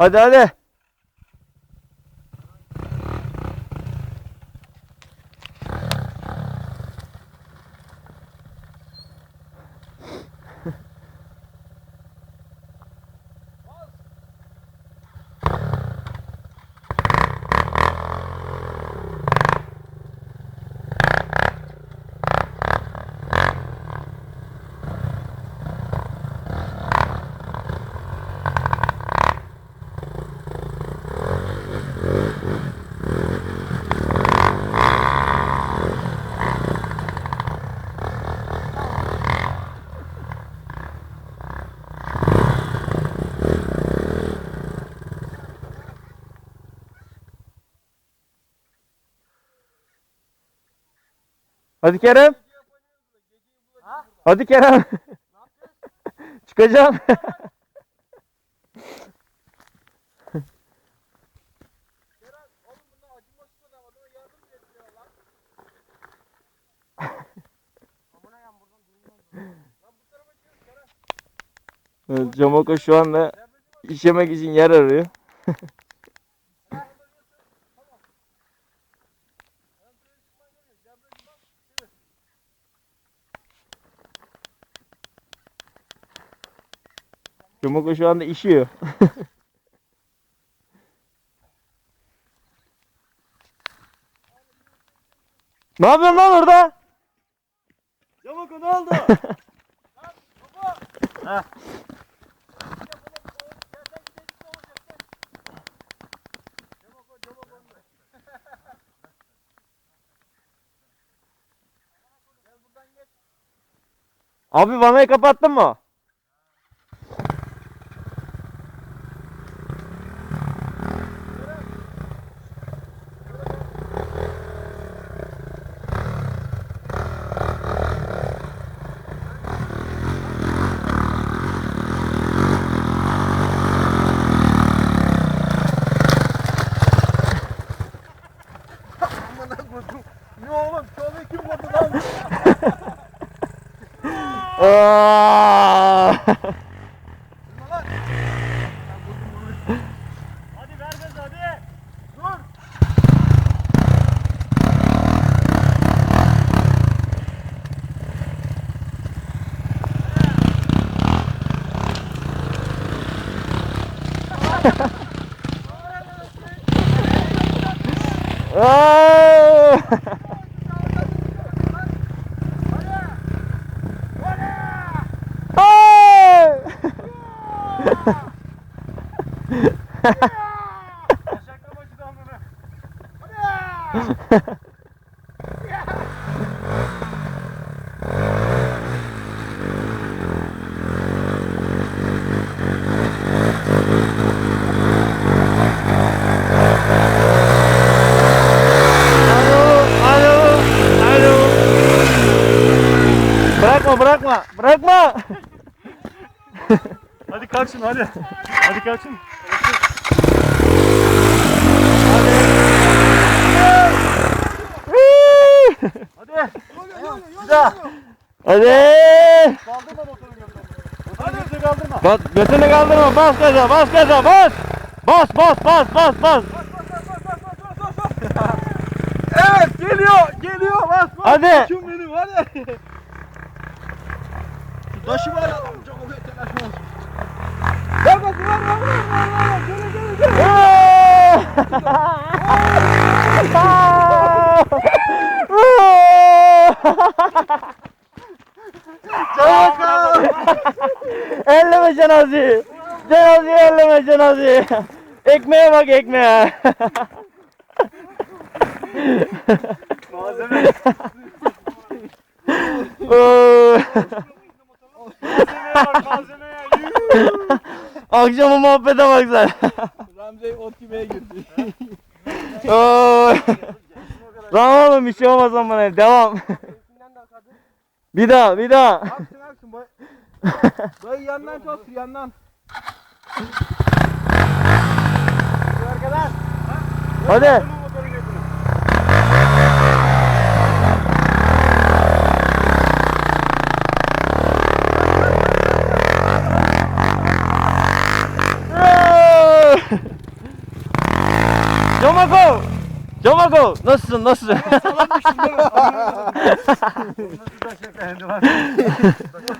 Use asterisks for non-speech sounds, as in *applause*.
Hadi hadi. Hadi Kerem. Hadi Kerem. *laughs* Çıkacağım. *laughs* Evet, Camoko şu anda işemek için yer arıyor. *laughs* Camoko şu anda işiyor. *laughs* ne yapıyorsun lan orada? Camoko ne oldu? Abi vanayı kapattın mı? Hadi ver gaz hadi. Dur. Aa! *laughs* Bırakma, bırakma, bırakma. Hadi kalk şimdi hadi. Hadi kalk Hadi. Bir daha. Hadi. Kaldırma motoru götürme. Motoru kaldırma. Bas, götünü kaldırma, bas gaza, bas gaza, bas. Bas, bas, bas, bas, bas. Evet geliyor geliyor bas bas. Hadi. Kim benim hadi. Şu taşı var ya çok oluyor telaş olsun. Ver bak ver ver ver ver ver. Gel gel gel. *laughs* *laughs* *laughs* Elleme cenazeyi. Cenazeyi elleme cenazeyi. Ekmeğe bak ekmeğe. Malzeme. *laughs* Akşama muhabbete bak sen. Ramzey ot yemeye girdi. Oğlum bir şey olmaz ama devam. Bir daha bir daha. Aksın aksın boy. *laughs* Dayı yandan çalıştır yandan. Arkadan. Hadi. Motoru Comako! Nasılsın? Nasılsın? Salak düştüm? *laughs*